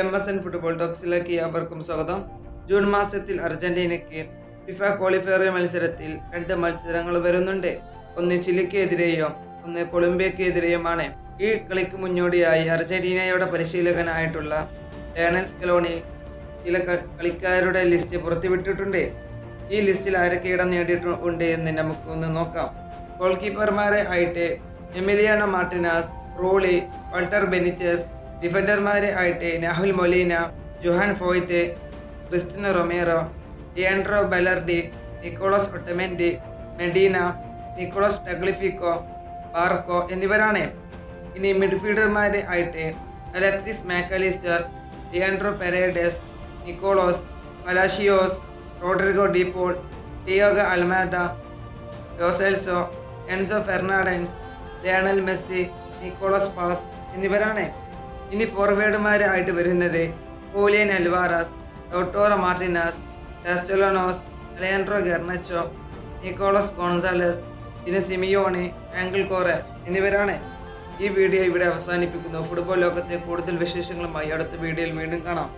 M S N football ടോക്സിലേക്ക് ഏവർക്കും സ്വാഗതം. ജൂൺ മാസത്തിൽ അർജന്റീനയ്ക്ക് ഫിഫ ക്വാളിഫയർ മത്സരത്തിൽ രണ്ട് മത്സരങ്ങൾ വരുന്നുണ്ട്. ഒന്ന് ചിലിക്കെതിരെയും ഒന്ന് കൊളംബിയക്കെതിരെയുമാണ്. ഈ കളിക്ക് മുന്നോടിയായി അർജന്റീനയുടെ പരിശീലകനായിട്ടുള്ള ഡേണൽ സ്കലോണി ചില കളിക്കാരുടെ ലിസ്റ്റ് പുറത്തുവിട്ടിട്ടുണ്ട്. ഈ ലിസ്റ്റിൽ ആരൊക്കെ ഇടം നേടിയിട്ടുണ്ട് എന്ന് നമുക്കൊന്ന് നോക്കാം. ഗോൾ കീപ്പർമാരെ ആയിട്ട് Emiliano Martinez Rulli Walter Benitez ഡിഫൻഡർമാരെ ആയിട്ട് Nahuel Molina Juan Foyth Cristian Romero Leandro Balerdi Nicolas Otamendi Medina Nicolas Tagliafico Barco എന്നിവരാണ്. ഇനി മിഡ്ഫീൽഡർമാരെ ആയിട്ട് Alexis Mac Allister Leandro Paredes Nicolas Palacios Rodrigo De Paul Thiago Almada Lo Celso Enzo Fernandez Lionel Messi Nicolas Paz എന്നിവരാണ്. ഇനി ഫോർവേഡുമാരായിട്ട് വരുന്നത് Julian Alvarez Lautaro Martinez Castellanos Alejandro Garnacho Nicolas Gonzalez പിന്നെ Simeone Angel Correa എന്നിവരാണ് ഈ video ഇവിടെ അവസാനിപ്പിക്കുന്നു. Football ലോകത്തെ കൂടുതൽ വിശേഷങ്ങളുമായി അടുത്ത വീഡിയോയിൽ വീണ്ടും കാണാം.